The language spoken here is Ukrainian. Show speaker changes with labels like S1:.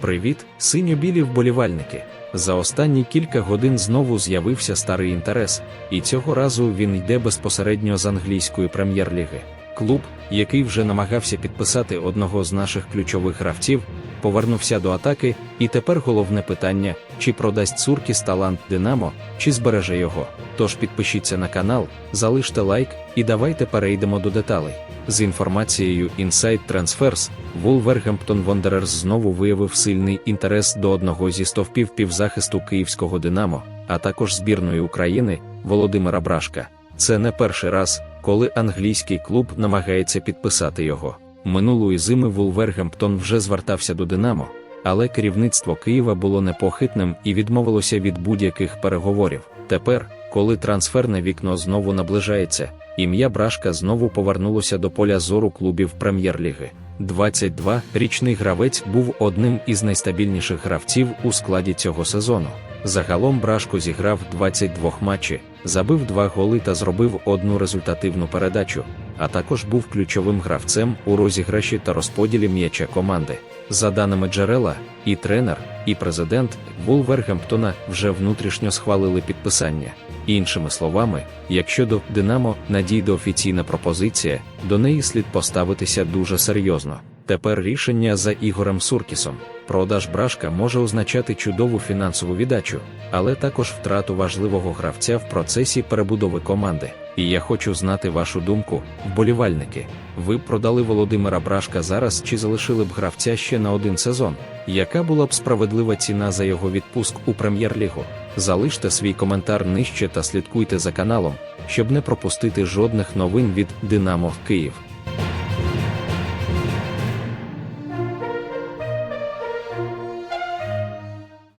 S1: Привіт, синьо-білі вболівальники. За останні кілька годин знову з'явився старий інтерес, і цього разу він йде безпосередньо з англійської прем'єр-ліги. Клуб, який вже намагався підписати одного з наших ключових гравців, повернувся до атаки, і тепер головне питання: чи продасть Цуркіс талант Динамо, чи збереже його. Тож підпишіться на канал, залиште лайк і давайте перейдемо до деталей. З інформацією Inside Transfers, Wolverhampton Wanderers знову виявив сильний інтерес до одного зі стовпів півзахисту київського Динамо, а також збірної України Володимира Брашка. Це не перший раз, коли англійський клуб намагається підписати його. Минулої зими Вулвергемптон вже звертався до Динамо, але керівництво Києва було непохитним і відмовилося від будь-яких переговорів. Тепер, коли трансферне вікно знову наближається, ім'я Брашка знову повернулося до поля зору клубів прем'єр-ліги. 22-річний гравець був одним із найстабільніших гравців у складі цього сезону. Загалом Брашко зіграв 22 матчі, забив два голи та зробив одну результативну передачу, а також був ключовим гравцем у розіграші та розподілі м'яча команди. За даними джерела, і тренер, і президент Вулвергемптона вже внутрішньо схвалили підписання. Іншими словами, якщо до Динамо надійде офіційна пропозиція, до неї слід поставитися дуже серйозно. Тепер рішення за Ігорем Суркісом. Продаж брашка може означати чудову фінансову віддачу, але також втрату важливого гравця в процесі перебудови команди. І я хочу знати вашу думку, вболівальники. Ви б продали Володимира Брашка зараз чи залишили б гравця ще на один сезон? Яка була б справедлива ціна за його відпуск у прем'єр-лігу? Залиште свій коментар нижче та слідкуйте за каналом, щоб не пропустити жодних новин від Динамо Київ.